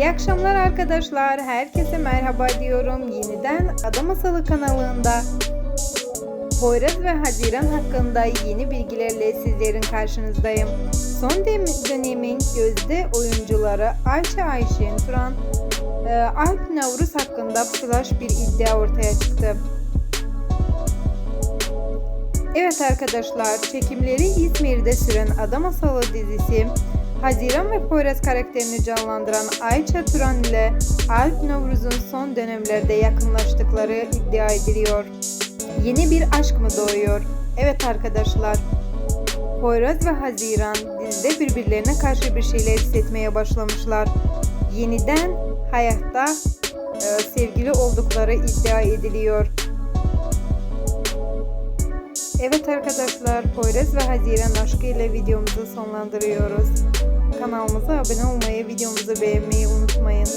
İyi akşamlar arkadaşlar. Herkese merhaba diyorum. Yeniden Ada Masalı kanalında Poyraz ve Haziran hakkında yeni bilgilerle sizlerin karşınızdayım. Son dönemin gözde oyuncuları Ayşe Ayşen Turan, e, Alp Navruz hakkında flash bir iddia ortaya çıktı. Evet arkadaşlar, çekimleri İzmir'de süren Ada Masalı dizisi Haziran ve Poyraz karakterini canlandıran Ayça Turan ile Alp Navruz'un son dönemlerde yakınlaştıkları iddia ediliyor. Yeni bir aşk mı doğuyor? Evet arkadaşlar, Poyraz ve Haziran dizide birbirlerine karşı bir şeyler hissetmeye başlamışlar. Yeniden hayatta e, sevgili oldukları iddia ediliyor. Evet arkadaşlar Poyraz ve Haziran aşkı ile videomuzu sonlandırıyoruz. Kanalımıza abone olmayı, videomuzu beğenmeyi unutmayın.